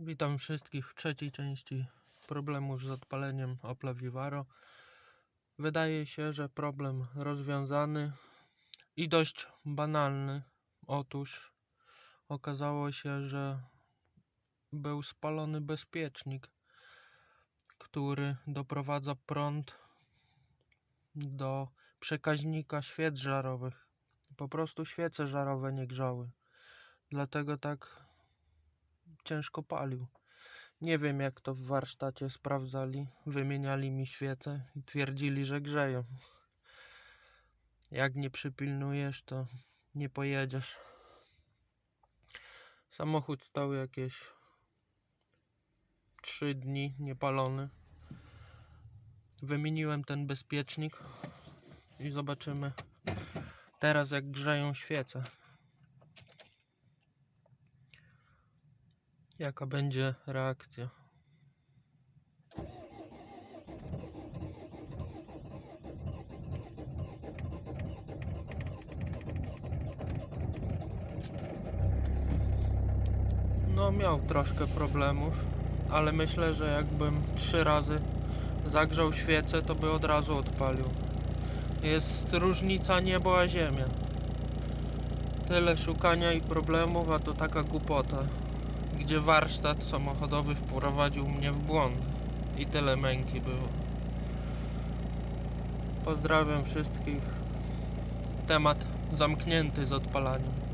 Witam wszystkich w trzeciej części problemów z odpaleniem Opla Vivaro. Wydaje się, że problem rozwiązany i dość banalny. Otóż okazało się, że był spalony bezpiecznik, który doprowadza prąd do przekaźnika świec żarowych. Po prostu świece żarowe nie grzały. Dlatego tak ciężko palił. Nie wiem jak to w warsztacie sprawdzali. Wymieniali mi świece i twierdzili, że grzeją. Jak nie przypilnujesz, to nie pojedziesz. Samochód stał jakieś 3 dni niepalony. Wymieniłem ten bezpiecznik i zobaczymy teraz jak grzeją świece. Jaka będzie reakcja? No, miał troszkę problemów, ale myślę, że jakbym trzy razy zagrzał świecę, to by od razu odpalił. Jest różnica niebo a ziemia. Tyle szukania i problemów, a to taka głupota gdzie warsztat samochodowy wprowadził mnie w błąd i tyle męki było. Pozdrawiam wszystkich. Temat zamknięty z odpalaniem.